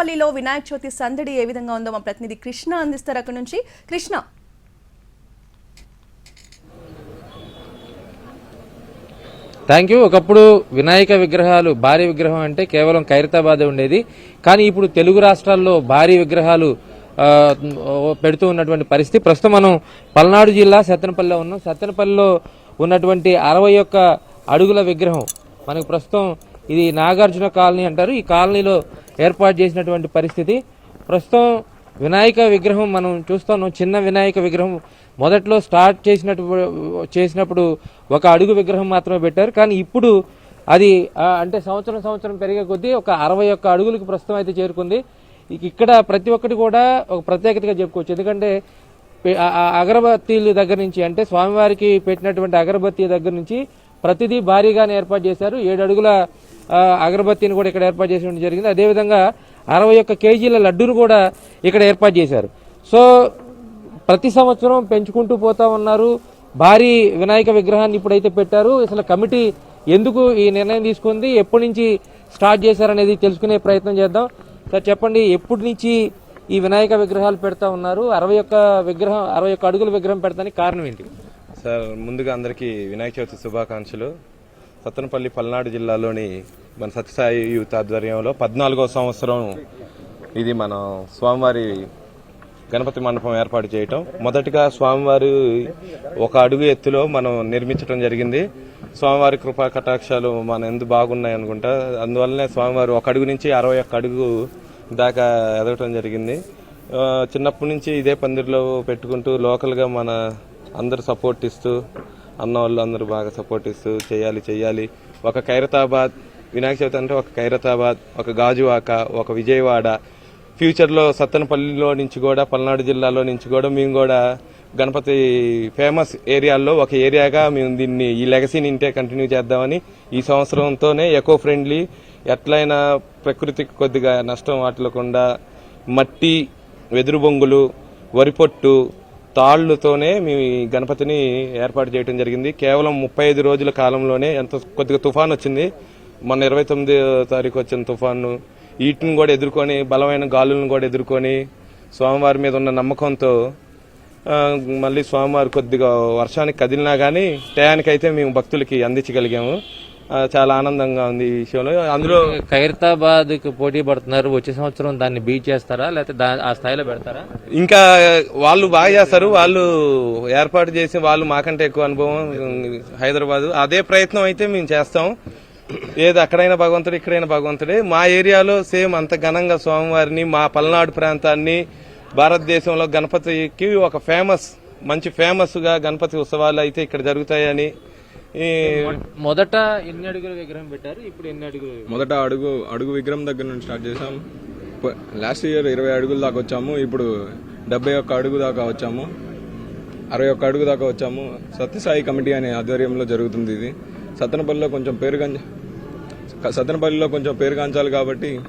సత్తెనపల్లిలో వినాయక చవితి సందడి ఏ విధంగా ఉందో మా ప్రతినిధి కృష్ణ అందిస్తారు అక్కడ నుంచి. కృష్ణ. థ్యాంక్ యూ ఒకప్పుడు వినాయక విగ్రహాలు భారీ విగ్రహం అంటే కేవలం ఖైరతాబాదే ఉండేది. కానీ ఇప్పుడు తెలుగు రాష్ట్రాల్లో భారీ విగ్రహాలు పెడుతూ ఉన్నటువంటి పరిస్థితి. ప్రస్తుతం మనం పల్నాడు జిల్లా సత్తెనపల్లిలో ఉన్నాం. సత్తెనపల్లిలో ఉన్నటువంటి అరవై ఒక్క అడుగుల విగ్రహం. మనకు ప్రస్తుతం ఇది నాగార్జున కాలనీ అంటారు. ఈ కాలనీలో ఏర్పాటు చేసినటువంటి పరిస్థితి. ప్రస్తుతం వినాయక విగ్రహం మనం చూస్తాను చిన్న వినాయక విగ్రహం మొదట్లో స్టార్ట్ చేసినట్టు చేసినప్పుడు ఒక అడుగు విగ్రహం మాత్రమే పెట్టారు. కానీ ఇప్పుడు అది అంటే సంవత్సరం సంవత్సరం పెరిగే కొద్దీ ఒక అరవై ఒక్క అడుగులకు ప్రస్తుతం అయితే చేరుకుంది. ఇక్కడ ప్రతి ఒక్కటి కూడా ఒక ప్రత్యేకతగా చెప్పుకోవచ్చు. ఎందుకంటే పె- అగరబత్తీల దగ్గర నుంచి అంటే స్వామివారికి పెట్టినటువంటి అగరబత్తి దగ్గర నుంచి ప్రతిదీ భారీగానే ఏర్పాటు చేశారు. ఏడు అడుగుల అగరబత్తిని కూడా ఇక్కడ ఏర్పాటు చేయడం జరిగింది. అదేవిధంగా అరవై ఒక్క కేజీల లడ్డూను కూడా ఇక్కడ ఏర్పాటు చేశారు. సో ప్రతి సంవత్సరం పెంచుకుంటూ పోతా ఉన్నారు. భారీ వినాయక విగ్రహాన్ని ఇప్పుడైతే పెట్టారు. అసలు కమిటీ ఎందుకు ఈ నిర్ణయం తీసుకుంది? ఎప్పటి నుంచి స్టార్ట్ చేశారనేది తెలుసుకునే ప్రయత్నం చేద్దాం. సార్ చెప్పండి ఎప్పటి నుంచి ఈ వినాయక విగ్రహాలు పెడతా ఉన్నారు? అరవై ఒక్క విగ్రహం అరవై ఒక్క అడుగుల విగ్రహం పెడతానికి కారణం ఏంటి? సార్ ముందుగా అందరికీ వినాయక చవితి శుభాకాంక్షలు. సత్తనపల్లి పల్నాడు జిల్లాలోని మన సత్యసాయి యూత్ ఆధ్వర్యంలో పద్నాలుగో సంవత్సరం ఇది మన స్వామివారి గణపతి మండపం ఏర్పాటు చేయటం. మొదటిగా స్వామివారి ఒక అడుగు ఎత్తులో మనం నిర్మించడం జరిగింది. స్వామివారి కృపా కటాక్షాలు మన ఎందు బాగున్నాయి అనుకుంటా. అందువల్లనే స్వామివారి ఒక అడుగు నుంచి అరవై ఒక్క అడుగు దాకా ఎదగటం జరిగింది. చిన్నప్పటి నుంచి ఇదే పందిరిలో పెట్టుకుంటూ లోకల్గా మన అందరు సపోర్ట్ ఇస్తూ అన్న వాళ్ళు అందరూ బాగా సపోర్ట్ ఇస్తూ చేయాలి చేయాలి. ఒక ఖైరతాబాద్ వినాయక చవితి అంటే ఒక ఖైరతాబాద్ ఒక గాజువాక ఒక విజయవాడ. ఫ్యూచర్లో సత్తనపల్లిలో నుంచి కూడా పల్నాడు జిల్లాలో నుంచి కూడా మేము కూడా గణపతి ఫేమస్ ఏరియాల్లో ఒక ఏరియాగా మేము దీన్ని ఈ లెగసీని ఇంటే కంటిన్యూ చేద్దామని ఈ సంవత్సరంతోనే ఎకో ఫ్రెండ్లీ ఎట్లయినా ప్రకృతికి కొద్దిగా నష్టం వాటిల్లకుండా మట్టి వెదురు బొంగులు వరిపొట్టు తాళ్ళతోనే మేము ఈ గణపతిని ఏర్పాటు చేయడం జరిగింది. కేవలం ముప్పై ఐదు రోజుల కాలంలోనే ఎంత కొద్దిగా తుఫాన్ వచ్చింది. మొన్న ఇరవై తొమ్మిది తారీఖు వచ్చిన తుఫాను. వీటిని కూడా ఎదుర్కొని బలమైన గాలులను కూడా ఎదుర్కొని స్వామివారి మీద ఉన్న నమ్మకంతో మళ్ళీ స్వామివారు కొద్దిగా వర్షానికి కదిలినా కానీ టయానికైతే మేము భక్తులకి అందించగలిగాము. చాలా ఆనందంగా ఉంది ఈ విషయంలో అందులో ఖైరతాబాద్ పోటీ పడుతున్నారు. వచ్చే సంవత్సరం దాన్ని బీట్ చేస్తారా? లేకపోతే ఆ స్థాయిలో పెడతారా? ఇంకా వాళ్ళు బాగా చేస్తారు. వాళ్ళు ఏర్పాటు చేసి వాళ్ళు మాకంటే ఎక్కువ అనుభవం హైదరాబాద్. అదే ప్రయత్నం అయితే మేము చేస్తాం. ఏది అక్కడైనా భగవంతుడు ఇక్కడైనా భగవంతుడే. మా ఏరియాలో సేమ్ అంత ఘనంగా స్వామివారిని మా పల్నాడు ప్రాంతాన్ని భారతదేశంలో గణపతికి ఒక ఫేమస్ మంచి ఫేమస్గా గణపతి ఉత్సవాలు అయితే ఇక్కడ జరుగుతాయని మొదట ఎన్ని అడుగుల విగ్రహం పెట్టారు? ఇప్పుడు ఎన్ని అడుగులు మొదట అడుగు అడుగు విగ్రహం దగ్గర నుంచి స్టార్ట్ చేసాం లాస్ట్ ఇయర్ ఇరవై అడుగుల దాకా వచ్చాము. ఇప్పుడు డెబ్బై ఒక్క అడుగు దాకా వచ్చాము. అరవై ఒక్క అడుగు దాకా వచ్చాము. సత్యసాయి కమిటీ అనే ఆధ్వర్యంలో జరుగుతుంది ఇది. సత్తనపల్లిలో కొంచెం పేరుగాంచ సత్తనపల్లిలో కొంచెం పేరుగాంచాలి కాబట్టి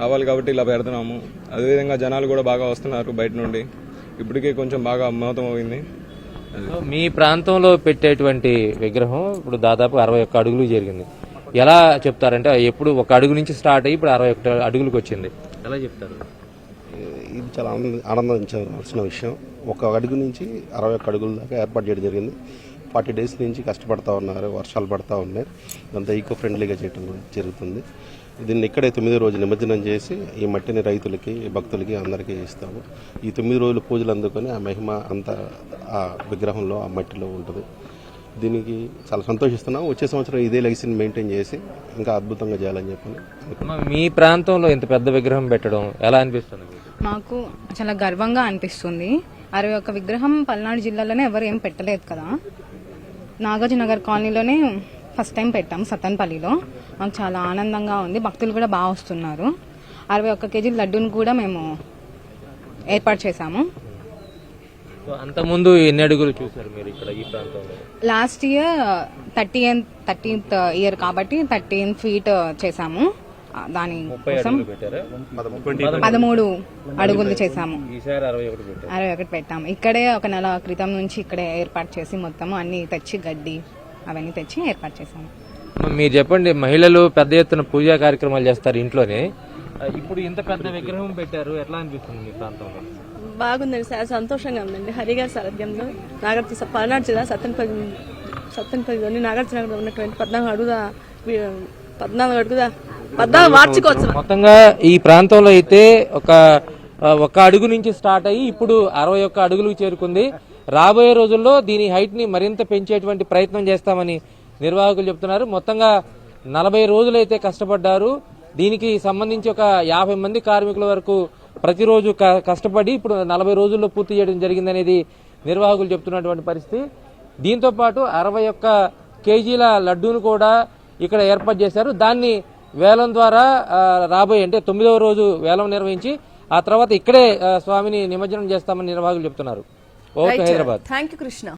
రావాలి కాబట్టి ఇలా పెడుతున్నాము. అదేవిధంగా జనాలు కూడా బాగా వస్తున్నారు బయట నుండి. ఇప్పటికే కొంచెం బాగా అమ్మతం అయింది. సో మీ ప్రాంతంలో పెట్టేటువంటి విగ్రహం ఇప్పుడు దాదాపు అరవై ఒక్క అడుగులు జరిగింది. ఎలా చెప్తారంటే ఎప్పుడు ఒక అడుగు నుంచి స్టార్ట్ అయ్యి ఇప్పుడు అరవై ఒక్క అడుగులకు వచ్చింది. ఎలా చెప్తారు? ఇది చాలా ఆనంద ఆనందించవలసిన విషయం. ఒక అడుగు నుంచి అరవై ఒక్క అడుగుల దాకా ఏర్పాటు చేయడం జరిగింది. ఫార్టీ డేస్ నుంచి కష్టపడతా ఉన్నారు వర్షాలు పడతా ఉన్నాయి. ఇదంతా ఈకో ఫ్రెండ్లీగా చేయడం జరుగుతుంది. దీన్ని ఇక్కడే తొమ్మిది రోజులు నిమజ్జనం చేసి ఈ మట్టిని రైతులకి భక్తులకి అందరికీ ఇస్తాము. ఈ తొమ్మిది రోజులు పూజలు అందుకొని ఆ మహిమ అంతా ఆ విగ్రహంలో ఆ మట్టిలో ఉంటుంది. దీనికి చాలా సంతోషిస్తున్నాం. వచ్చే సంవత్సరం ఇదే లెగసీని మెయింటైన్ చేసి ఇంకా అద్భుతంగా చేయాలని అమ్మ, మీ ప్రాంతంలో ఇంత పెద్ద విగ్రహం పెట్టడం ఎలా అనిపిస్తుంది మీకు? చాలా గర్వంగా అనిపిస్తుంది. అరవై ఒక్క విగ్రహం పల్నాడు జిల్లాలోనే ఎవరు ఏం పెట్టలేదు కదా. నాగార్జున నగర్ కాలనీలోనే ఫస్ట్ టైం పెట్టాం సత్తన్పల్లిలో మాకు చాలా ఆనందంగా ఉంది. భక్తులు కూడా బాగా వస్తున్నారు. అరవై ఒక్క కేజీ లడ్డూని కూడా మేము ఏర్పాటు చేశాము. సో అంతకుముందు ఎన్ని అడుగులు చూసారు మీరు ఇక్కడ ఈ ప్రాంతంలో? Last year thirty thirteenth year కాబట్టి థర్టీన్ ఫీట్ చేశాము. దాని కోసం పదమూడు. అడుగులు చేశాము. అరవై ఒకటి పెట్టాము. ఇక్కడే ఒక నెల క్రితం నుంచి ఇక్కడే ఏర్పాటు చేసి మొత్తం అన్ని తెచ్చి గడ్డి అవన్నీ తెచ్చి ఏర్పాటు చేశాము. మీరు చెప్పండి మహిళలు పెద్ద ఎత్తున పూజా కార్యక్రమాలు చేస్తారు ఇంట్లోనే. ఇప్పుడు ఇంత పెద్ద విగ్రహం పెట్టారు ఎట్లా అనిపిస్తుంది మీ ప్రాంతంలో? బాగుందండి చాలా సంతోషంగా ఉందండి. హరిగారి సారథ్యంలో నాగార్జున పల్నాడు జిల్లా సత్తెనపల్లి సత్తెనపల్లిలోని నాగార్జునగర్లో ఉన్నటువంటి పద్నాలుగు అడుగుల వి- పద్నాలుగు అడుగుల పద్నాలుగు వార్షికోత్సవం. మొత్తంగా ఈ ప్రాంతంలో అయితే ఒక ఒక అడుగు నుంచి స్టార్ట్ అయ్యి ఇప్పుడు అరవై ఒక్క అడుగులకు చేరుకుంది. రాబోయే రోజుల్లో దీని హైట్ని మరింత పెంచేటువంటి ప్రయత్నం చేస్తామని నిర్వాహకులు చెప్తున్నారు. మొత్తంగా నలభై రోజులు అయితే కష్టపడ్డారు. దీనికి సంబంధించి ఒక యాభై మంది కార్మికుల వరకు ప్రతిరోజు క- కష్టపడి ఇప్పుడు నలభై రోజుల్లో పూర్తి చేయడం జరిగిందనేది నిర్వాహకులు చెప్తున్నటువంటి పరిస్థితి. దీంతో పాటు అరవై ఒక్క కేజీల లడ్డూను కూడా ఇక్కడ ఏర్పాటు చేశారు. దాన్ని వేలం ద్వారా రాబోయే అంటే తొమ్మిదవ రోజు వేలం నిర్వహించి ఆ తర్వాత ఇక్కడే స్వామిని నిమజ్జనం చేస్తామని నిర్వాహకులు చెప్తున్నారు. Okay Hyderabad. Thank you Krishna